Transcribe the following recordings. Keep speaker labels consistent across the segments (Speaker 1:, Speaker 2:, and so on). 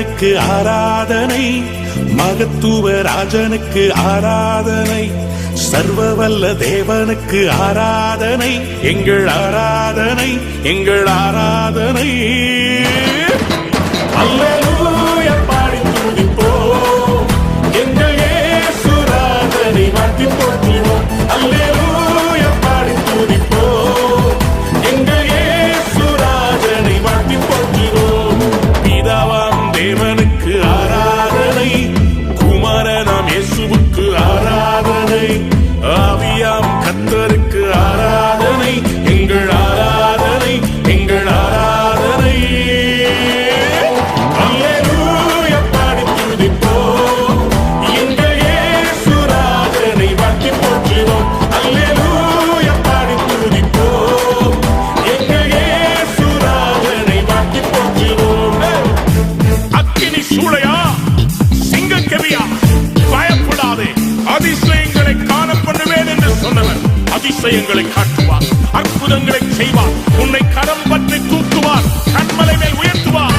Speaker 1: இறைவனுக்கு ஆராதனை மகத்துவ ராஜனுக்கு ஆராதனை சர்வவல்ல தேவனுக்கு ஆராதனை எங்கள் ஆராதனை எங்கள் ஆராதனை. அதிசயங்களை காட்டுவார் அற்புதங்களை செய்வார் உன்னை கரம் பற்றி தூக்குவார் கண்மலை மேல் உயர்த்துவார்.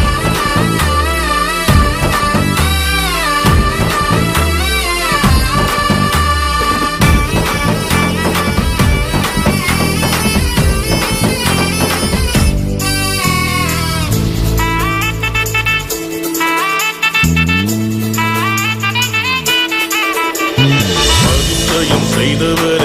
Speaker 1: செய்தவர்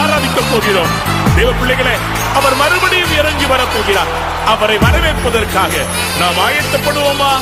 Speaker 1: ஆராதிக்கப் போகிறோம். தேவ பிள்ளைகளே அவர் மறுபடியும் இறங்கி வரப்போகிறார் அவரை வரவேற்பதற்காக நாம் ஆயத்தப்படுவோமா?